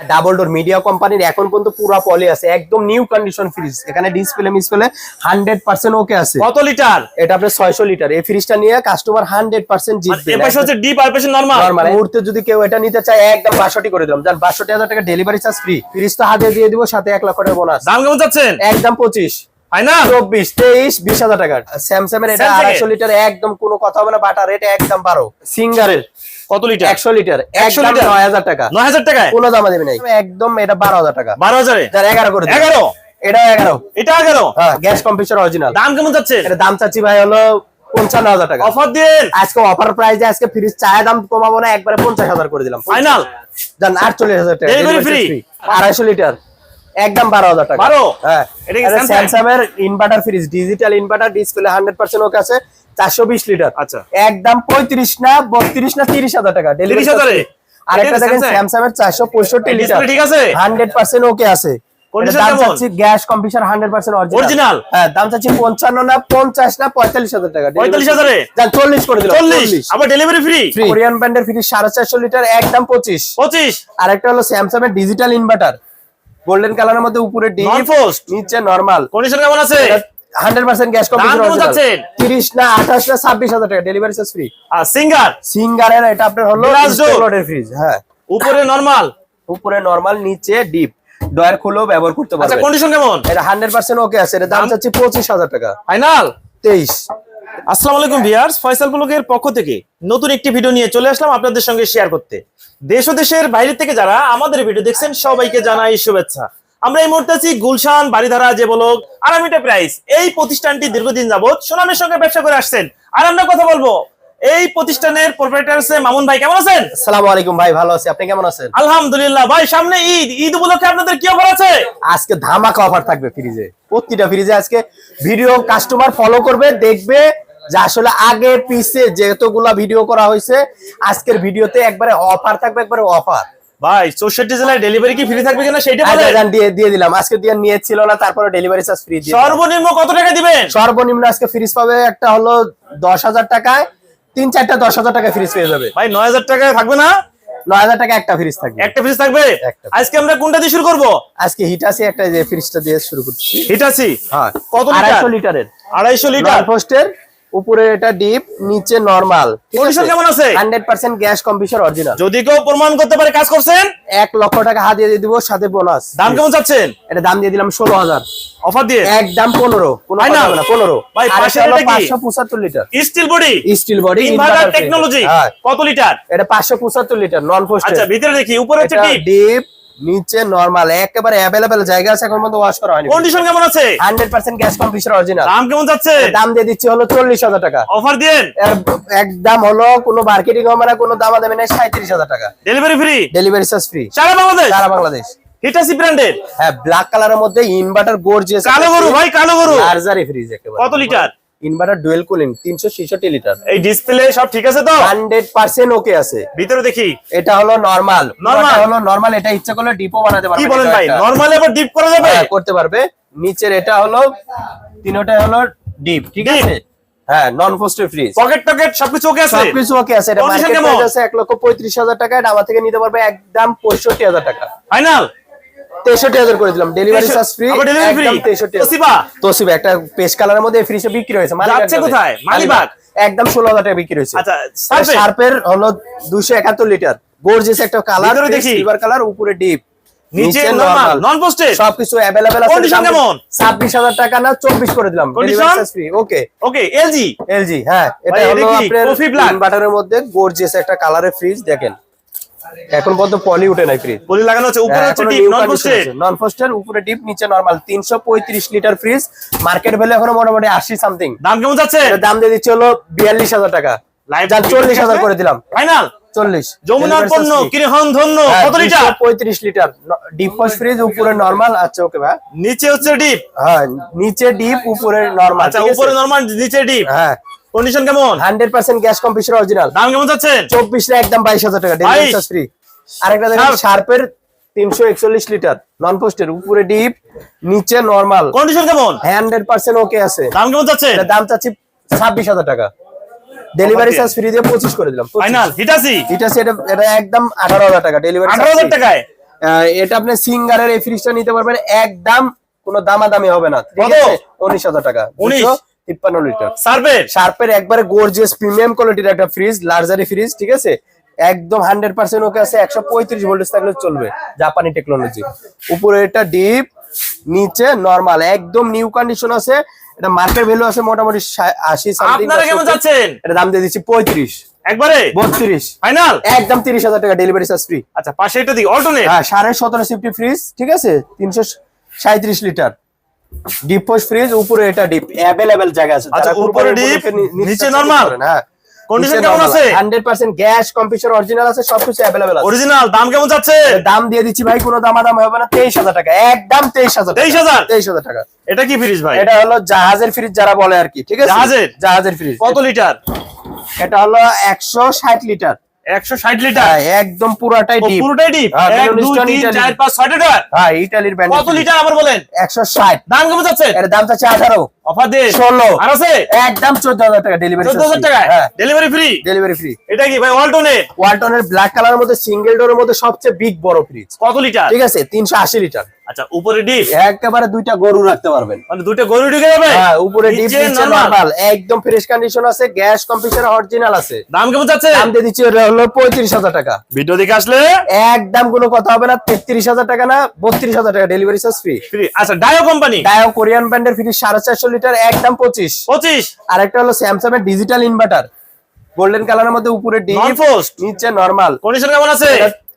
Double door media কোম্পানির এখন পর্যন্ত পুরো পলি আছে একদম নিউ কন্ডিশন ফ্রিজ এখানে display misplay hundred percent okay আছে। কত লিটার এটা আপনার ছয়শো লিটার এই ফ্রিজটা নিয়ে কাস্টমার হান্ড্রেড পার্সেন্ট জিতবে মুহূর্তে যদি কেউ এটা নিতে চায় একদম বাষট্টি করে দিলাম। যান বাষট্টি হাজার টাকা ডেলিভারি চার্জ ফ্রি ফ্রিজ তো হাতে দিয়ে দিব সাথে এক লক্ষ টাকা বোনাস দাম কেমন যাচ্ছেন একদম পঁচিশ। চব্বিশ তেইশ বিশ হাজার টাকা। স্যামসাং এর এটা আড়াইশো লিটার একদম কোনো কথা হবে না বাটার এটা একদম বারো। সিঙ্গারের কত লিটার? একশো লিটার। 100 একশো লিটার? লিটার? নয় হাজার টাকা। নয় হাজার টাকায়? কোনো দামা দেবে নাই। একদম এটা বারো হাজার টাকা। বারো হাজারে? যার এগারো করে দিন। এগারো? এটা এগারো। এটা এগারো? হ্যাঁ গ্যাস কম্পিউটার অরিজিনাল দাম কেমন যাচ্ছেন এটা দাম চাচ্ছি ভাই হলো পঞ্চান্ন হাজার টাকা। অফার দিন। আজকে অফার প্রাইসে আজকে ফ্রিজ চায়ের দাম কমাবো না একবারে পঞ্চাশ হাজার করে দিলাম। ফাইনাল জান আটচল্লিশ হাজার টাকা। আড়াইশো লিটার। একদম বারো হাজার টাকা। বারো? হ্যাঁ? স্যামসাং এর inverter fridge digital inverter display hundred percent okay আছে। চারশো বিশ লিটার। আচ্ছা। একদম পঁয়ত্রিশ না বত্রিশ না তিরিশ হাজার টাকা। ডেলিভারি 30,000 আরেকটা দেখেন স্যামসাং এর চারশো পঁয়ষট্টি লিটার। ঠিক আছে? হান্ড্রেড পার্সেন্ট ওকে আছে। Gas computer hundred percent original হ্যাঁ দাম চাচ্ছি পঞ্চান্ন না পঞ্চাশ না পঁয়তাল্লিশ হাজার টাকা। 45,000 এ? চল্লিশ করে চল্লিশ? আবার ডেলিভারি ফ্রি কোরিয়ান ব্র্যান্ডের ফ্রিজ সাড়ে চারশো লিটার একদম পঁচিশ। পঁচিশ? আর একটা হলো স্যামসাং এর ডিজিটাল ইনভার্টার গোল্ডেন কালারের মধ্যে উপরে ডিপ? নিচে নরমাল কন্ডিশন কেমন আছে? হান্ড্রেড পার্সেন্ট গ্যাস দাম কেমন যাচ্ছেন? তিরিশ না আঠাশ না ছাব্বিশ হাজার টাকা ডেলিভারি চার্জ ফ্রি আর সিঙ্গার? সিঙ্গারের এটা আপনার হলো ফ্রিজ হ্যাঁ। উপরে নরমাল উপরে নরমাল নিচে ডিপ ডয়ার খুলেও ব্যবহার করতে আচ্ছা কন্ডিশন কেমন? এটা হান্ড্রেড পার্সেন্ট ওকে আছে। এটা দাম? চাচ্ছি পঁচিশ হাজার টাকা। ফাইনাল তেইশ। আসসালামু আলাইকুম ভিউয়ার্স ফয়সাল ব্লগের পক্ষ থেকে নতুন একটি ভিডিও নিয়ে চলে আসলাম আপনাদের সঙ্গে শেয়ার করতে। দেশ ও দেশের বাইরে থেকে যারা আমাদের ভিডিও দেখছেন সবাইকে জানাই শুভেচ্ছা। আমরা এই মুহূর্তে আছি গুলশান বাড়িধারা যে বলক আরামিটা প্রাইস এই প্রতিষ্ঠানটি দীর্ঘদিন যাবত সুনামের সঙ্গে ব্যবসা করে আসছেন। আর আমরা কথা বলব এই প্রতিষ্ঠানের প্রোপ্রাইটার মামুন ভাই কেমন আছেন? আসসালামু আলাইকুম ভাই ভালো আছি। আপনি কেমন আছেন? আলহামদুলিল্লাহ ভাই সামনে ঈদ। ঈদ উপলক্ষে আপনাদের কি অফার আছে? আজকে ধামাকা অফার থাকবে ফ্রিজে। প্রতিটা ফ্রিজে আজকে ভিডিও কাস্টমার ফলো করবে দেখবে যে আসলে আগে পিছে যেতগুলা ভিডিও করা হয়েছে আজকের ভিডিওতে একবারে অফার থাকবে একবারে অফার। ভাই চৌষট্টি জেলায় ডেলিভারি কি ফ্রি থাকবে কিনা সেটা দিয়ে দিয়ে দিলাম। আজকে দিয়ে নিয়েছিল না তারপরে ডেলিভারি চার্জ ফ্রি দিয়ে সর্বনিম্ন কত টাকা দিবেন? সর্বনিম্ন আজকে ফ্রিজ পাবে একটা হলো দশ হাজার টাকায় তিন চারটা দশ হাজার টাকা ফ্রিজ পেয়ে যাবে। ভাই নয় হাজার টাকা থাকবে না? নয় হাজার টাকা একটা ফ্রিজ থাকবে। একটা ফ্রিজ থাকবে? আজকে আমরা কোনটা দিয়ে শুরু করব? আজকে হিটাসি একটা যে ফ্রিজটা দিয়ে শুরু করছি। হিটাসি হ্যাঁ। কত লিটার? আড়াইশো লিটারের। আড়াইশো লিটার? পোস্টের উপরে এটা ডিপ নিচে নরমাল Condition কেমন আছে? Hundred percent gas computer original যদি কেউ প্রমাণ করতে পারে কাজ করছেন? এক লক্ষ টাকা হাত দিয়ে দিব সাথে বোনাস দাম কেমন চাচ্ছেন? এটা দাম দিয়ে দিলাম ষোলো হাজার। অফার দিয়ে? একদম পনেরো। কোনো না পনেরো। ভাই, পাশের এটা কি? পাঁচশো পঁচাত্তর litre steel body steel body inverter technology কত লিটার এটা পাঁচশো পঁচাত্তর লিটার নন আচ্ছা পোস্টের ভিতরে দেখি উপরে হচ্ছে ডিপ নিচে নরমাল একেবারে অ্যাভেলেবেল জায়গা আছে এখন পর্যন্ত ওয়াশ করা হয়নি। কন্ডিশন কেমন আছে? Hundred percent gas computer original দাম কেমন যাচ্ছে? দাম দিয়ে দিচ্ছি হলো চল্লিশ হাজার টাকা। অফার দিন একদম হলো কোনো মার্কেটিং হবে না কোনো দাম দেবে না সাঁত্রিশ হাজার টাকা। Delivery free delivery charge free সারা বাংলাদেশ? সারা বাংলাদেশ। হিটাসি ব্র্যান্ডের হ্যাঁ ব্ল্যাক কালারের মধ্যে ইনভার্টার গর্জিয়াস কালো গরু ভাই কালো গরু। লার্জারি ফ্রিজ একেবারে। কত litre inverter dual cooling 366 litre. এই ডিসপ্লে সব ঠিক আছে তো? 100% ওকে আছে। ভিতরে দেখি। এটা হলো নরমাল। Normal? হলো নরমাল এটা ইচ্ছা করলে ডিপো বানাতে পারবে কি বলেন ভাই। নরমালি আবার ডিপ করা যাবে? হ্যাঁ, করতে পারবে। নিচের এটা হলো তিনটা হলো ডিপ ঠিক আছে? হ্যাঁ নন পোস্টের ফ্রিজ পকেট টকেট সবকিছু ওকে আছে? সবকিছু ওকে আছে এটা মার্কেট প্রাইস আছে এক লক্ষ পঁয়ত্রিশ হাজার টাকা এটা আমার থেকে নিতে পারবে একদম পঁয়ষট্টি হাজার টাকা। ফাইনাল তেষট্টি হাজার করে দিলাম ডেলিভারি চার্জ ফ্রি? তেষট্টি তোসিবা? তোসিবা একটা পেস্ট কালারের মধ্যে ফ্রিজে বিক্রি হয়েছে কোথায়? মালিবাগ? একদম ষোলো হাজার টাকা বিক্রি হয়েছে আচ্ছা, শার্পের হলো দুশো একাত্তর লিটার গোর্জেস একটা কালার দেখি। সিলভার কালার উপরে ডিপ নিচে নরমাল নন পোস্টেড সবকিছু অ্যাভেলেবেল আছে Condition কেমন? ছাব্বিশ হাজার টাকা না চব্বিশ করে দিলাম Condition? Free okay okay LG LG হ্যাঁ এটা হলো এটা কি? আপনার Coffee black? ইনভার্টারের মধ্যে গোর্জিয়াস একটা কালারের ফ্রিজ দেখেন এখন পর্যন্ত পলি উঠে নাই ফ্রিজ বলি লাগানো হচ্ছে উপরে হচ্ছে ডিপ নন পোস্টেড নন পোস্টের উপরে ডিপ নিচে নরমাল তিনশো পঁয়ত্রিশ লিটার ফ্রিজ মার্কেট ভ্যালু এখন মোটামুটি আশি সামথিং দাম কেমন যাচ্ছে? দাম দিয়ে দিচ্ছে হলো বিয়াল্লিশ হাজার টাকা। Live যান video চল্লিশ হাজার করে দিলাম। ফাইনাল চল্লিশ। যমুনার পণ্য কিরহন ধন্য হ্যাঁ, কত লিটার পঁয়ত্রিশ লিটার ডিপ পোস্ট ফ্রিজ উপরে নরমাল আচ্ছা ওকে ভাই। নিচে হচ্ছে ডিপ হ্যাঁ নিচে ডিপ উপরে নরমাল আচ্ছা উপরে নরমাল নিচে ডিপ হ্যাঁ। কন্ডিশন কেমন? Hundred percent gas computer original দাম কেমন যাচ্ছেন চব্বিশ না একদম বাইশ হাজার টাকা ডেলিভারি 22 চার্জ ফ্রি। আরেকটা দেখেন শার্পের তিনশো একচল্লিশ লিটার নন পোস্টের উপরে ডিপ নিচে নরমাল কন্ডিশন কেমন? হান্ড্রেড পার্সেন্ট ওকে আছে। দাম কেমন যাচ্ছে? এটার দাম চাচ্ছি ছাব্বিশ হাজার টাকা। ডেলিভারি চার্জ ফ্রি দিয়ে পঁচিশ করে দিলাম ফাইনাল হিটাসি হিটাসি এটা এটা একদম আঠারো হাজার টাকা ডেলিভারি আঠারো হাজার টাকায়? আহ, এটা আপনি সিঙ্গারের এই ফ্রিজটা নিতে পারবেন একদম কোনো দামাদামি হবে না। ঠিক আছে? উনিশ হাজার টাকা। 19? তিপ্পান্ন লিটার সার্ভের শার্পের একবারে গর্জিয়াস প্রিমিয়াম কোয়ালিটির একটা ফ্রিজ লার্জারি ফ্রিজ ঠিক আছে? একদম হান্ড্রেড পার্সেন্ট ওকে আছে একশো পঁয়ত্রিশ ভোল্টেজ থাকলে চলবে জাপানি টেকনোলজি উপরে এটা ডিপ নিচে নর্মাল একদম নিউ কন্ডিশন আছে। এটা মার্কেট ভ্যালু আছে মোটামুটি আশি আপনারা কেমন যাচ্ছেন? এটা দাম দিয়ে দিচ্ছি পঁয়ত্রিশ। একবারে? বত্রিশ। ফাইনাল? একদম তিরিশ হাজার টাকা ডেলিভারি চার্জ ফ্রি আচ্ছা পাশে এটা অল্টারনেট হ্যাঁ সিফটি ফ্রিজ ঠিক আছে? তিনশো সাঁত্রিশ লিটার ডিপ পোস্ট ফ্রিজ উপরে এটা ডিপ অ্যাভেলেবেল জায়গা আছে। আচ্ছা, উপরে deep, নিচে normal? হ্যাঁ। Condition কেমন আছে? Hundred percent gas computer original আছে সবকিছু অ্যাভেলেবেল আছে। অরিজিনাল দাম কেমন যাচ্ছে? দাম দিয়ে দিচ্ছি ভাই কোনো দামাদাম হবে না তেইশ হাজার টাকা একদম তেইশ হাজার 23,000? তেইশ হাজার? টাকা। এটা কি ফ্রিজ ভাই? এটা হলো জাহাজের ফ্রিজ যারা বলে আর কি ঠিক আছে? জাহাজের? জাহাজের ফ্রিজ কত লিটার এটা হলো একশো ষাট লিটার একশো ষাট লিটার হ্যাঁ, একদম পুরাটাই ডিপ পুরোটাই ডিপ হ্যাঁ, এক Middle দুই Eastern তিন Italy। চার পাঁচ ছয়টা লিটার হ্যাঁ ইটালির ব্র্যান্ড কত লিটার আবার বলেন? একশো ষাট। দাম কেমন যাচ্ছে? এর দাম চাচ্ছে আঠারো। অফার দিয়ে? ষোলো। আর আছে? একদম চোদ্দ হাজার টাকা ডেলিভারি চোদ্দ হাজার টাকায়? হ্যাঁ। ডেলিভারি ফ্রি ডেলিভারি ফ্রি এটা কি ভাই অল্টনেট ওয়ালটনের ব্ল্যাক কালারের মধ্যে সিঙ্গেল ডোরের মধ্যে সবচেয়ে বিগ বড় ফ্রিজ কত লিটার ঠিক আছে তিনশো আশি লিটার আচ্ছা উপরে ডিপ? একেবারে দুইটা গরু রাখতে পারবেন। মানে দুটো গরু ঢুকে যাবে? হ্যাঁ উপরে ডিপ নিচে নরমাল একদম ফ্রেশ কন্ডিশন আছে গ্যাস কম্পিউটার অরিজিনাল আছে। দাম কেমন যাচ্ছে? দাম দিয়ে দিচ্ছি হলো পঁয়ত্রিশ হাজার টাকা। ভিডিও দেখে আসলে? একদম কোনো কথা হবে না তেত্রিশ হাজার টাকা না বত্রিশ হাজার টাকা ডেলিভারি চার্জ ফ্রি ফ্রি আচ্ছা ডায়ো কোম্পানি ডায়ো কোরিয়ান ব্র্যান্ডের সাড়ে চারশো লিটার একদম পঁচিশ। পঁচিশ? আর একটা হলো স্যামসাং এর ডিজিটাল ইনভার্টার গোল্ডেন কালারের মধ্যে উপরে ডিপ? নিচে নরমাল কন্ডিশন কেমন আছে?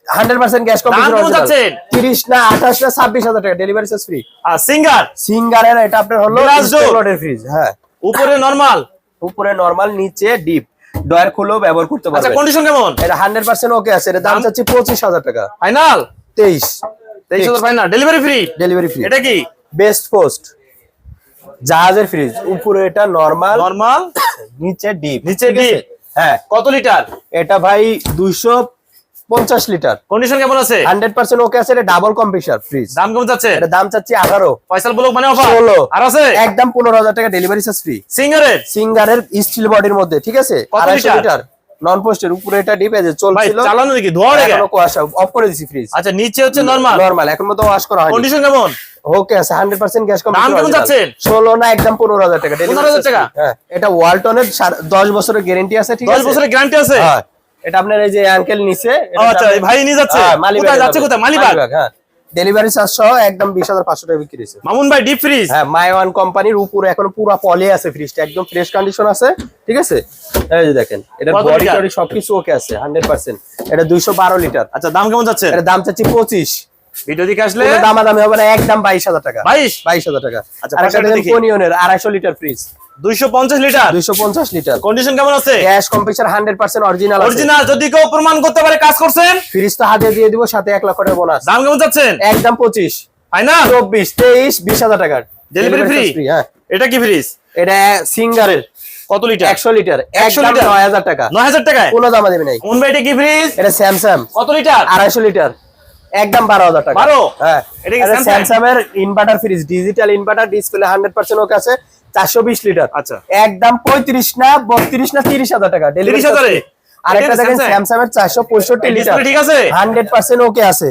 হান্ড্রেড পার্সেন্ট গ্যাস দাম কেমন যাচ্ছেন? তিরিশ না আঠাশ না ছাব্বিশ হাজার টাকা ডেলিভারি চার্জ ফ্রি আর সিঙ্গার? সিঙ্গারের এটা আপনার হলো door? ফ্রিজ হ্যাঁ। উপরে নরমাল উপরে নরমাল নিচে ডিপ ডয়ার খুলেও ব্যবহার করতে আচ্ছা কন্ডিশন কেমন? এটা হান্ড্রেড পার্সেন্ট ওকে আছে। এটা দাম? চাচ্ছি পঁচিশ হাজার টাকা। ফাইনাল তেইশ। তেইশ final delivery free delivery free এটা কি? বেস্ট পোস্ট জাহাজের ফ্রিজ উপরে এটা নরমাল নরমাল নিচে ডিপ নিচে deep। হ্যাঁ। কত লিটার এটা ভাই দুইশো পঞ্চাশ লিটার। কন্ডিশন কেমন আছে? হান্ড্রেড পার্সেন্ট ওকে আছে এটা ডাবল কম্পিউটার ফ্রিজ দাম কেমন যাচ্ছে? এটা দাম চাচ্ছি আঠারো ফয়সাল ব্লক মানে অফার ষোলো। আর আছে? একদম পনেরো হাজার টাকা ডেলিভারি চার্জ ফ্রি সিঙ্গারের সিঙ্গারের স্টিল বডির মধ্যে ঠিক আছে? কত আড়াইশো লিটার? লিটার। নন পোস্টের উপরে এটা ডিপ আছে ভাই চলছিল। চালানো দেখি ধোয়া কুয়াশা অফ করে দিছি ফ্রিজ আচ্ছা নিচে হচ্ছে নরমাল নরমাল এখন মতো ওয়াশ করা হয় কন্ডিশন কেমন? ওকে আছে হান্ড্রেড পার্সেন্ট গ্যাস দাম কেমন যাচ্ছেন? ষোলো না একদম পনেরো হাজার টাকা। delivery 15,000 টাকা? হ্যাঁ এটা ওয়ালটনের সার- দশ বছরের গ্যারেন্টি আছে ঠিক আছে? বছরের গ্যারান্টি আছে? হ্যাঁ। এটা আপনার এই যে আঙ্কেল নিচে আচ্ছা ভাই নিয়ে যাচ্ছে? কোথায় যাচ্ছে কোথায়? মালিবাগ? হ্যাঁ। ডেলিভারি চার্জ সহ একদম বিশ হাজার পাঁচশো টাকা বিক্রি হয়েছে। মামুন ভাই ডিপ ফ্রিজ হ্যাঁ মাই কোম্পানির উপরে এখন পুরো পলে আছে ফ্রিজটা একদম ফ্রেশ কন্ডিশন আছে ঠিক আছে? এই যে দেখেন এটা বডি টডি সবকিছু ওকে আছে হান্ড্রেড পার্সেন্ট এটা দুইশো বারো লিটার আচ্ছা দাম কেমন যাচ্ছে? এটা দাম চাচ্ছি পঁচিশ। ভিডিও দেখে আসলে? দামাদামি হবে না একদম বাইশ হাজার টাকা। বাইশ? বাইশ হাজার টাকা। আচ্ছা, আড়াইশো লিটার ফ্রিজ দুইশো পঞ্চাশ লিটার। দুইশো পঞ্চাশ লিটার। কন্ডিশন কেমন আছে? Gas hundred percent original original যদি কেউ প্রমাণ করতে পারে কাজ করছেন? ফ্রিজ তো হাতে দিয়ে দিব সাথে এক লক্ষ টাকা বোনাস দাম কেমন যাচ্ছেন একদম পঁচিশ। ফাইনাল চব্বিশ তেইশ বিশ হাজার টাকার ডেলিভারি ফ্রি হ্যাঁ। এটা কি ফ্রিজ এটা সিঙ্গারের কত লিটার? একশো লিটার। 100 একশো লিটার? লিটার? নয় হাজার টাকা। নয় হাজার টাকায়? কোনো দামা দেবে নাই। কোন ভাই এটা কি ফ্রিজ এটা স্যামসাং কত লিটার? আড়াইশো লিটার। একদম বারো হাজার টাকা। 12? হ্যাঁ। এটা স্যামসাং এর inverter fridge digital inverter display hundred percent okay আছে। চারশো বিশ লিটার আচ্ছা। একদম পঁয়ত্রিশ না বত্রিশ না তিরিশ হাজার টাকা আর 30,000 এ? আরেকটা দেখেন স্যামসাং এর চারশো পঁয়ষট্টি এই লিটার ঠিক আছে? হান্ড্রেড পার্সেন্ট ওকে আছে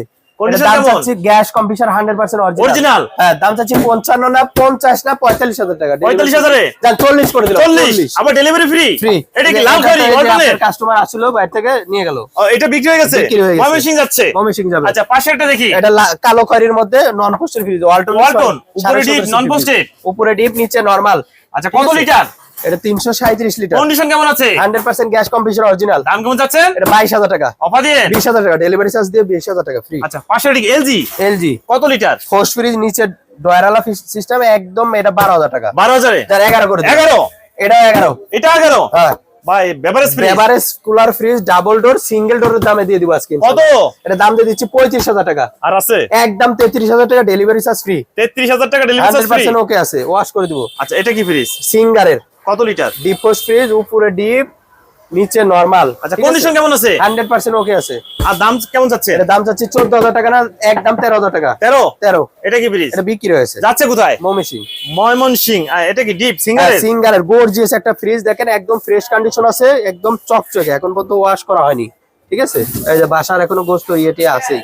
দাম চাচ্ছি gas computer hundred percent original হ্যাঁ দাম চাচ্ছি পঞ্চান্ন না পঞ্চাশ না পঁয়তাল্লিশ হাজার টাকা। 45,000 এ? চল্লিশ করে দিলাম চল্লিশ? আবার ডেলিভারি ফ্রি ফ্রি এটা কি লাভ কাস্টমার আসলো বাইরে থেকে নিয়ে গেল। এটা বিক্রি হয়ে গেছে? বিক্রি গেছে। ময়মনসিং যাচ্ছে? ময়মনসিং যাবে। আচ্ছা পাশে একটা দেখি। এটা কালো খয়েরির মধ্যে নন পোস্টের ফ্রিজ ওয়ালটন ওয়ালটন, উপরে non-posted? উপরে ডিপ নিচে নরমাল আচ্ছা কত লিটার? এটা তিনশো সাঁত্রিশ লিটার কন্ডিশন কেমন আছে? Hundred percent gas computer original দাম কেমন যাচ্ছেন? এটা বাইশ হাজার টাকা। অফার দিয়ে? বিশ হাজার টাকা। ডেলিভারি চার্জ দিয়ে টাকা ফ্রি আচ্ছা পাশে এটা এলজি এলজি কত লিটার হোস্ট ফ্রিজ নিচে ডয়ারালা সিস্টেম একদম এটা বারো হাজার টাকা। বারো হাজারে? যার এগারো করে দিন। এগারো? এটা এগারো। এটা এগারো? হ্যাঁ। ভাই beverage free average cooler fridge double door single ডোরের দামে দিয়ে দিব আজকে কত? এটা দাম দিয়ে দিচ্ছি পঁয়ত্রিশ হাজার টাকা। আর আছে? একদম তেত্রিশ হাজার টাকা ডেলিভারি চার্জ ফ্রি তেত্রিশ হাজার টাকা delivery hundred free percent okay আছে ওয়াশ করে দিব। আচ্ছা এটা কি ফ্রিজ সিঙ্গারের। কত লিটার? ডিপ পোস্ট ফ্রিজ উপরে ডিপ নিচে নরমাল আচ্ছা কন্ডিশন কেমন আছে? হান্ড্রেড পার্সেন্ট ওকে আছে। আর দাম কেমন যাচ্ছে? এটা দাম চোদ্দ হাজার টাকা না একদম তেরো হাজার টাকা। তেরো? তেরো। এটা কি ফ্রিজ এটা বিক্রি হয়েছে। যাচ্ছে কোথায়? ময়মনসিং আর এটা কি ডিপ সিঙ্গারের সিঙ্গারের গোর্জিয়াস একটা ফ্রিজ দেখেন একদম ফ্রেশ কন্ডিশন আছে একদম চকচকে। এখন পর্যন্ত ওয়াশ করা হয়নি। ঠিক আছে? এই যে বাসার এখনও গোস্ত ইয়েটি আছে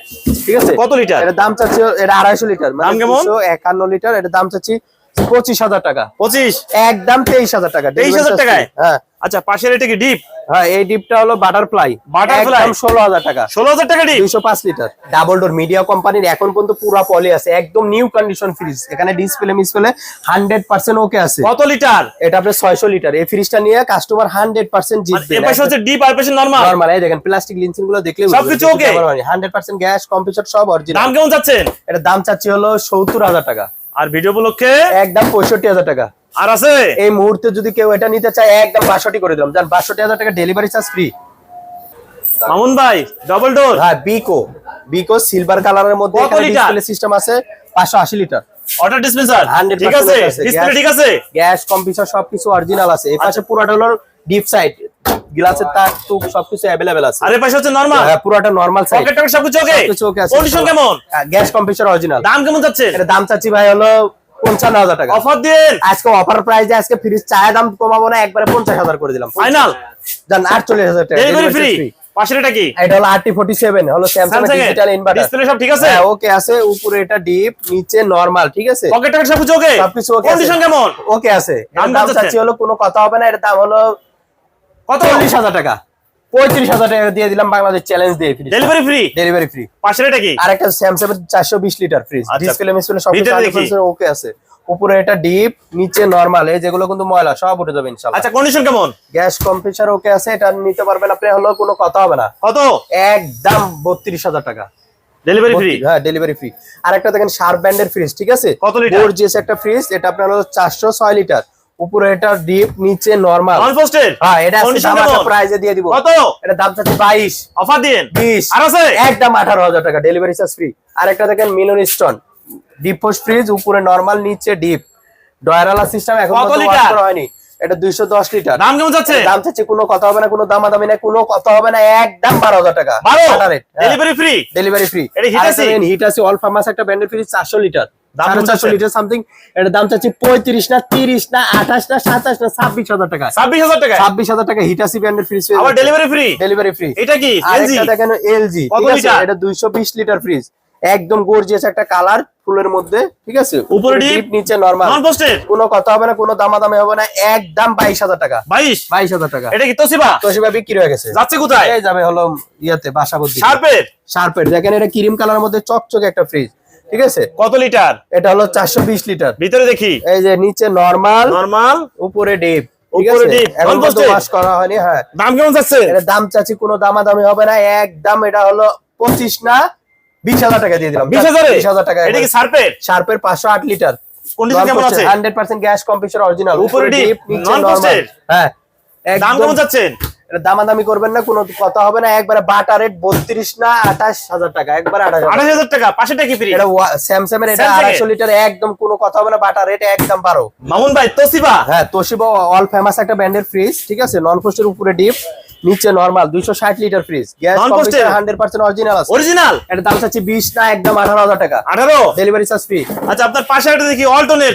ঠিক আছে? কত লিটার? এটা দাম চাচ্ছি এটা আড়াইশো লিটার। দাম কেমন? একান্ন লিটার। এটা দাম চাচ্ছি পঁচিশ হাজার টাকা। পঁচিশ? একদম তেইশ হাজার টাকা। 23,000 টাকায়? হ্যাঁ। আচ্ছা পাশের এটা কি ডিপ? হ্যাঁ এই ডিপটা হলো বাটারফ্লাই? একদম ষোলো হাজার টাকা। ষোলো হাজার টাকা ডিপ? দুইশো পাঁচ লিটার ডাবল ডোর মিডিয়া কোম্পানির এখন পর্যন্ত পুরো পলি আছে। একদম নিউ কন্ডিশন ফ্রিজ এখানে display misplay hundred percent okay আছে। কত লিটার এটা আপনার ছয়শো লিটার এই ফ্রিজটা নিয়ে কাস্টমার হান্ড্রেড পার্সেন্ট জিতবে হচ্ছে ডিপ আর পাশে নরমাল নর্মাল এই দেখেন প্লাস্টিক লিনসিনগুলো দেখলে সবকিছু okay? Hundred percent gas computer সব অরিজিনাল দাম কেমন যাচ্ছেন এটা দাম চাচ্ছি হলো সত্তর হাজার টাকা। আর ভিডিও উপলক্ষে একদম পঁয়ষট্টি হাজার টাকা। আর আছে? এই মুহূর্তে যদি কেউ এটা নিতে চায় একদম বাষট্টি করে দিলাম। জান বাষট্টি হাজার টাকা ডেলিভারি চার্জ ফ্রি মামুন ভাই ডবল ডোর হ্যাঁ বিকো বিকো সিলভার কালারের মধ্যে? ডিসপ্লে সিস্টেম আছে পাঁচশো আশি লিটার অর্ডার ডিসপেন্সার 100% ঠিক আছে? ডিসপ্লে ঠিক আছে? গ্যাস কম্পিউটার সবকিছু অরিজিনাল আছে। এই আচ্ছা। পাশে পুরোটা হলো ডিপ সাইড গ্লাসের তার সবকিছু অ্যাভেলেবেল আছে। আর পাশে হচ্ছে নরমাল হ্যাঁ পুরোটা নর্মাল পকেট টকেট সবকিছু ওকে সবকিছু আছে। কন্ডিশন কেমন? গ্যাস কম্পিউটার অরিজিনাল দাম কেমন যাচ্ছে? এটা দাম চাচ্ছি ভাই হলো পঞ্চান্ন হাজার টাকা। অফার দিন আজকে অফার প্রাইসে আজকে ফ্রিজ চায় দাম কমাবো না একবারে পঞ্চাশ হাজার করে দিলাম। ফাইনাল জান আটচল্লিশ হাজার টাকা। ফ্রি পাশের এটা কি? এটা হলো আরটি ফোর্টি সেভেন হলো স্যামসাং ডিজিটাল ইনভার্টার ডিসপ্লে সব ঠিক আছে? হ্যাঁ ওকে আছে। উপরে এটা ডিপ নিচে নরমাল ঠিক আছে? পকেট টকেট ওকে সবকিছু okay আছে। কন্ডিশন কেমন? ওকে আছে। দাম? চাচ্ছি হলো কোনো কথা হবে না এটা দাম হলো কত? চল্লিশ হাজার টাকা। পঁয়ত্রিশ হাজার টাকা দিয়ে দিলাম বাংলাদেশ চ্যালেঞ্জ দিয়ে free delivery free delivery free পাশের এটা কি? আর একটা স্যামসাং চারশো বিশ লিটার ফ্রিজ। ডিসপ্লে মিসপ্লে সব ওকে আছে। উপরে এটা ডিপ নিচে নরমাল এই যেগুলো কিন্তু ময়লা সব উঠে যাবে ইনশাল্লাহ আচ্ছা কন্ডিশন কেমন? গ্যাস কম্প্রেসার ওকে আছে এটা নিতে পারবেন আপনি হলো কোনো কথা হবে না। কত? একদম বত্রিশ হাজার টাকা। ডেলিভারি ফ্রি হ্যাঁ ডেলিভারি ফ্রি আর একটা দেখেন শার্প ব্যান্ডের ফ্রিজ ঠিক আছে? কত লিটার? গর্জিয়াস একটা ফ্রিজ এটা আপনার হলো চারশো ছয় লিটার উপরে এটা ডিপ নিচে নরমাল হ্যাঁ এটা Condition কেমন? প্রাইজে দিয়ে দিব। কত? এটা দাম চাচ্ছি বাইশ। অফার দিন। বিশ। আর আছে? একদম আঠারো হাজার টাকা ডেলিভারি চার্জ ফ্রি আর একটা দেখেন মিলন স্টোন ডিপ পোস্ট ফ্রিজ উপরে নরমাল নিচে ডিপ ডয়ারালা সিস্টেম এখন কত লিটার? হয়নি। এটা দুইশো দশ লিটার। দাম কেমন যাচ্ছে? দাম কোনো কথা হবে না কোনো দামাদামি না কোনো কথা হবে না একদম বারো হাজার টাকা। বারো? Rate delivery free delivery free এটা Hitachi? হিট আছে? অল ফার্মাস একটা ব্র্যান্ডের ফ্রিজ চারশো লিটার। দাম সাড়ে চারশো লিটার সামথিং এটা দাম চাচ্ছি পঁয়ত্রিশ না তিরিশ না আঠাশ না সাতাশ না ছাব্বিশ হাজার টাকা। ছাব্বিশ হাজার টাকা ছাব্বিশ হাজার টাকা হিটাসি ব্র্যান্ডের ফ্রিজ আবার ডেলিভারি ফ্রি ডেলিভারি ফ্রি এটা কি? এলজি দেখেন এলজি কত ঠিক আছে? লিটার? এটা 220 লিটার ফ্রিজ একদম গর্জিয়াস একটা কালার ফুলের মধ্যে। ঠিক আছে? উপরে ডিপ নিচে নরমাল কোনো কথা হবে না কোনো দামাদামি হবে না। একদম 22000 টাকা। বাইশ? 22000 টাকা। এটা কি তোসিবা? তো বিক্রি হয়ে গেছে। যাচ্ছে কোথায়? এই যাবে হলো ইয়াতে বাসাবদ্দি শার্পের শার্পের দেখেন এটা ক্রিম কালার মধ্যে চকচকে একটা ফ্রিজ ঠিক আছে? কত লিটার? এটা হলো 420 লিটার। ভিতরে দেখি। এই যে নিচে নরমাল নরমাল? উপরে ডিপ হ্যাঁ। দাম চাচ্ছি কোনো দামাদামি হবে না। একদম এটা হলো পঁচিশ না বিশ হাজার টাকা দিয়ে দিলাম। বিশ হাজার? টাকা। এটা কি শার্পের শার্পের পাঁচশো আট litre. Hundred percent gas computer original উপরে non-posted? হ্যাঁ। দাম কেমন এটা দামাদামি করবেন না কোনো কথা হবে না। একবারে বাটা রেট বত্রিশ না আঠাশ হাজার টাকা একবারে আঠাশ হাজার আঠাশ হাজার টাকা পাশে কি ফ্রি এটা স্যামসাং এর এটা আড়াইশো লিটার একদম কোনো কথা হবে না বাটা রেট একদম বারো। মামুন ভাই তোসিবা? হ্যাঁ তোসিবা অল ফেমাস একটা ব্র্যান্ডের ফ্রিজ ঠিক আছে? নন ফোস্টের উপরে ডিপ নিচে নরমাল দুইশো ষাট litre fridge gas computer original আছে। অরিজিনাল এটা দাম না একদম আঠারো হাজার টাকা। আঠারো? ডেলিভারি চার্জ ফ্রি আচ্ছা আপনার পাশে একটা দেখি অল্টনের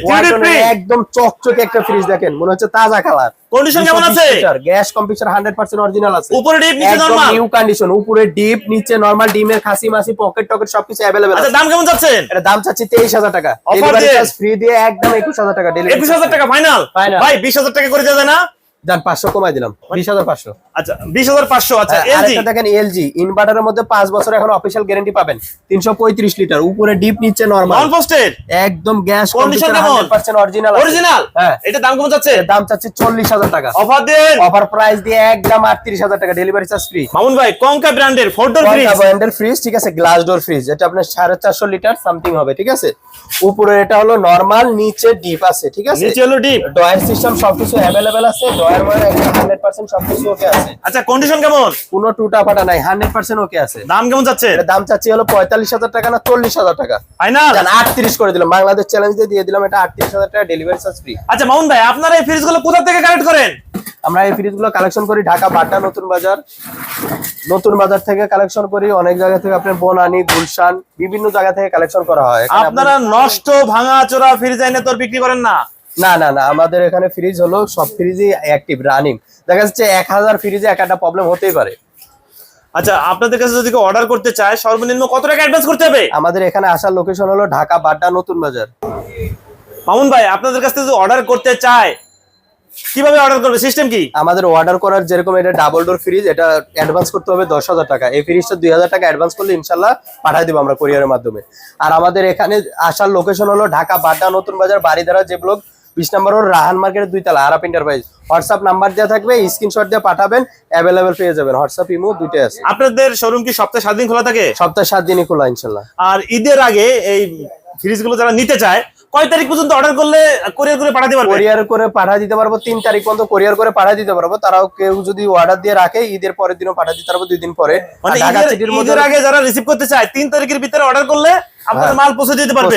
একদম চকচকে একটা ফ্রিজ দেখেন মনে হচ্ছে তাজা কালার কন্ডিশন কেমন আছে? Gas computer hundred percent original আছে। উপরে ডিপ নিচে নরমাল নিউ কন্ডিশন উপরে ডিপ নিচে নরমাল ডিমের খাসি মাসি পকেট টকেট সবকিছু আচ্ছা দাম কেমন এটা দাম চাচ্ছি হাজার টাকা। ডেলিভারি চার্জ ফ্রি দিয়ে একদম একুশ হাজার টাকা ডেলিভারি একুশ হাজার টাকা ফাইনাল। ভাই বিশ হাজার টাকা করে দেওয়া যায় না? যান পাঁচশো কমাই দিলাম। বিশ হাজার পাঁচশো। আচ্ছা আচ্ছা হ্যাঁ, এলজি? দেখেন এলজি ইনভার্টারের মধ্যে পাঁচ বছর এখন অফিসিয়াল গ্যারান্টি পাবেন। তিনশো পঁয়ত্রিশ লিটার উপরে ডিপ নিচে নরমাল নন পোস্টেড একদম গ্যাস কন্ডিশন কেমন? হান্ড্রেড পার্সেন্ট অরিজিনাল অরিজিনাল হ্যাঁ। এটা দাম কেমন যাচ্ছে? দাম চাচ্ছি চল্লিশ টাকা। অফার দেন। অফার প্রাইস দিয়ে একদম আটত্রিশ হাজার টাকা ডেলিভারি চার্জ ফ্রি মামুন ভাই কঙ্কা ব্র্যান্ডের ফোর ডোর ফ্রিজ ব্র্যান্ডের ফ্রিজ ঠিক আছে? গ্লাস ডোর ফ্রিজ এটা আপনার সাড়ে চারশো লিটার সামথিং হবে ঠিক আছে? উপরে এটা হলো নরমাল নিচে ডিপ আছে ঠিক আছে? নিচে হলো ডিপ ডয়ার সিস্টেম সবকিছু আছে মানে সবকিছু ওকে আছে। আচ্ছা কন্ডিশন কেমন? কোনো টুটা ফাটা নাই হান্ড্রেড পার্সেন্ট ওকে আছে। দাম কেমন যাচ্ছে? এটার দাম চাচ্ছি হলো পঁয়তাল্লিশ হাজার টাকা না চল্লিশ হাজার টাকা। ফাইনাল জান আটত্রিশ করে দিলাম। বাংলাদেশ চ্যালেঞ্জ দিয়ে দিয়ে দিলাম এটা আটত্রিশ হাজার টাকা ডেলিভারি চার্জ ফ্রি আচ্ছা মামুন ভাই আপনারা এই ফ্রিজ কোথা থেকে কালেক্ট করেন? আমরা এই ফ্রিজগুলো কালেকশন করি ঢাকা নতুন বাজার। নতুন বাজার থেকে কালেকশন করি অনেক জায়গা থেকে আপনার বনানি গুলশান বিভিন্ন জায়গা থেকে কালেকশন করা হয়। আপনারা নষ্ট ভাঙা চোরা ফ্রিজ এনে তোর বিক্রি করেন না। না না না আমাদের এখানে ফ্রিজ হলো সব ফ্রিজই অ্যাক্টিভ রানিং দেখা যাচ্ছে এক হাজার ফ্রিজে এক একটা প্রবলেম হতেই পারে। আচ্ছা আপনাদের কাছে যদি কেউ অর্ডার করতে চায় সর্বনিম্ন কত টাকা অ্যাডভান্স করতে হবে? আমাদের এখানে আসার লোকেশন হলো ঢাকা বাড্ডা নতুন বাজার। মামুন ভাই আপনাদের কাছ যদি অর্ডার করতে চায় কীভাবে অর্ডার করবে? সিস্টেম কি? আমাদের অর্ডার করার যেরকম এটা ডাবল ডোর ফ্রিজ এটা অ্যাডভান্স করতে হবে দশ হাজার টাকা। এই ফ্রিজটা দুই হাজার টাকা অ্যাডভান্স করলে ইনশাল্লাহ পাঠিয়ে দেবো আমরা কোরিয়ারের মাধ্যমে। আর আমাদের এখানে আসার লোকেশন হলো ঢাকা বাড্ডা নতুন বাজার বাড়িধারা যে ব্লক বিশ নম্বর ওর রাহান মার্কেটের দুই তলা আরাপ এন্টারপ্রাইজ হোয়াটসঅ্যাপ নাম্বার দেওয়া থাকবে স্ক্রিনশট দিয়ে পাঠাবেন অ্যাভেলেবেল পেয়ে যাবেন। হোয়াটসঅ্যাপ ইমো দুইটাই আছে। আপনাদের শোরুম কি সপ্তাহে সাত দিন খোলা থাকে? সপ্তাহে সাত দিনই খোলা ইনশাল্লাহ। আর ঈদের আগে এই ফ্রিজগুলো যারা নিতে চায় কয় তারিখ পর্যন্ত অর্ডার করলে কোরিয়ার করে পাঠাতে পারবে? কোরিয়ার করে পাঠিয়ে দিতে পারব তিন তারিখ পর্যন্ত কোরিয়ার করে পাঠিয়ে দিতে পারব। তারাও কেউ যদি অর্ডার দিয়ে রাখে ঈদের পরের দিনও পাঠিয়ে দিতে পারব দুই দিন পরে। মানে আর ঈদের- আগে যারা রিসিভ করতে চায় তিন তারিখের ভিতরে অর্ডার করলে আপনার হ্যাঁ। মাল পৌঁছে দিতে পারবে।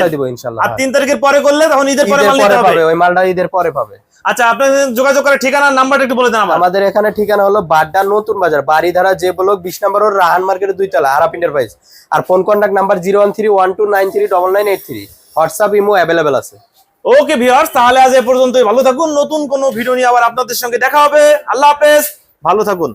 আর তিন তারিখের পরে করলে তখন ঈদের পরে মাল নিতে হবে। পাবে ওই মালটা ঈদের পরে পাবে। আচ্ছা আপনাদের যোগাযোগ করার ঠিকানা নাম্বারটা একটু বলে দেন আমার। আমাদের এখানে ঠিকানা হলো বাড্ডা নতুন বাজার বাড়িধারা যে ব্লক বিশ নম্বর রাহান মার্কেটের দুই তলা আরাপ এন্টারপ্রাইজ আর phone contact number zero one three one two nine three double nine eight three. WhatsApp imo available আছে। ওকে ভিউয়ার্স তাহলে আজ এ পর্যন্তই। ভালো থাকুন। নতুন কোনো ভিডিও নিয়ে আবার আপনাদের সঙ্গে দেখা হবে। আল্লাহ হাফেজ। ভালো থাকুন।